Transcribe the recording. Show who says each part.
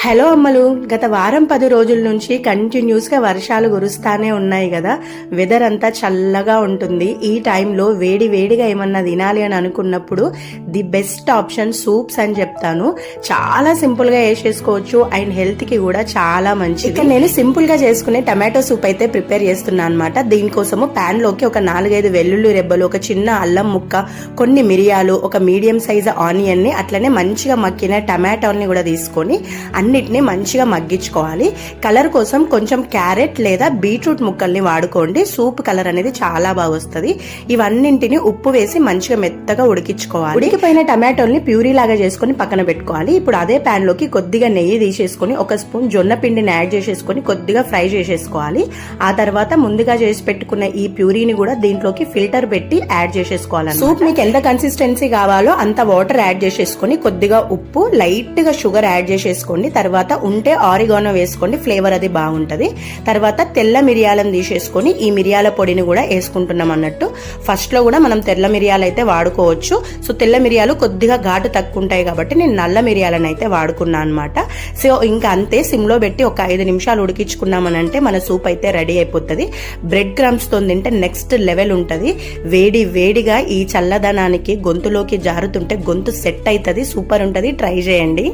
Speaker 1: Hello అమ్మలు గత వారం పది రోజుల నుంచి కంటిన్యూస్గా వర్షాలు కురుస్తానే ఉన్నాయి కదా. వెదర్ అంతా చల్లగా ఉంటుంది. ఈ టైంలో వేడి వేడిగా ఏమన్నా తినాలి అని అనుకున్నప్పుడు ది బెస్ట్ ఆప్షన్ సూప్స్ అని చెప్తాను. చాలా సింపుల్గా వేసేసుకోవచ్చు. అండ్ హెల్త్కి కూడా చాలా మంచిది. ఇక్కడ నేను సింపుల్గా చేసుకునే టమాటో సూప్ అయితే ప్రిపేర్ చేస్తున్నాను అనమాట దీనికోసము ప్యాన్లోకి ఒక నాలుగైదు వెల్లుల్లి రెబ్బలు ఒక చిన్న అల్లం ముక్క కొన్ని మిరియాలు ఒక మీడియం సైజ్ ఆనియన్ని అట్లనే మంచిగా మక్కిన టమాటోని కూడా తీసుకొని అన్నిటిని మంచిగా మగ్గించుకోవాలి. కలర్ కోసం కొంచెం క్యారెట్ లేదా బీట్రూట్ ముక్కల్ని వాడుకోండి. సూప్ కలర్ అనేది చాలా బాగా వస్తుంది. ఇవన్నింటిని ఉప్పు వేసి మంచిగా మెత్తగా ఉడికించుకోవాలి. ఉడికిపోయిన టమాటోల్ని ప్యూరీ లాగా చేసుకొని పక్కన పెట్టుకోవాలి. ఇప్పుడు అదే పాన్లోకి కొద్దిగా నెయ్యి తీసేసుకొని ఒక స్పూన్ జొన్న పిండిని యాడ్ చేసేసుకొని కొద్దిగా ఫ్రై చేసేసుకోవాలి. ఆ తర్వాత ముందుగా చేసి పెట్టుకున్న ఈ ప్యూరీని కూడా దీంట్లోకి ఫిల్టర్ పెట్టి యాడ్ చేసేసుకోవాలి సూప్ మీకు ఎంత కన్సిస్టెన్సీ కావాలో అంత వాటర్ యాడ్ చేసేసుకొని కొద్దిగా ఉప్పు లైట్గా షుగర్ యాడ్ చేసేసుకోండి. తర్వాత ఉంటే ఆరిగానో వేసుకోండి ఫ్లేవర్ అది బాగుంటుంది. తర్వాత తెల్ల మిరియాలను తీసేసుకొని ఈ మిరియాల పొడిని కూడా వేసుకుంటున్నాం అన్నట్టు. ఫస్ట్లో కూడా మనం తెల్ల మిరియాలు అయితే వాడుకోవచ్చు. సో తెల్ల మిరియాలు కొద్దిగా ఘాటు తక్కువ ఉంటాయి కాబట్టి నేను నల్ల మిరియాలను అయితే వాడుకున్నాను అనమాట సో ఇంకా అంతే సిమ్లో పెట్టి ఒక ఐదు నిమిషాలు ఉడికించుకున్నామనంటే మన సూప్ అయితే రెడీ అయిపోతుంది. బ్రెడ్ క్రమ్స్తో తింటే నెక్స్ట్ లెవెల్ ఉంటుంది. వేడి వేడిగా ఈ చల్లదనానికి గొంతులోకి జారుతుంటే గొంతు సెట్ అవుతుంది. సూపర్ ఉంటుంది. ట్రై చేయండి.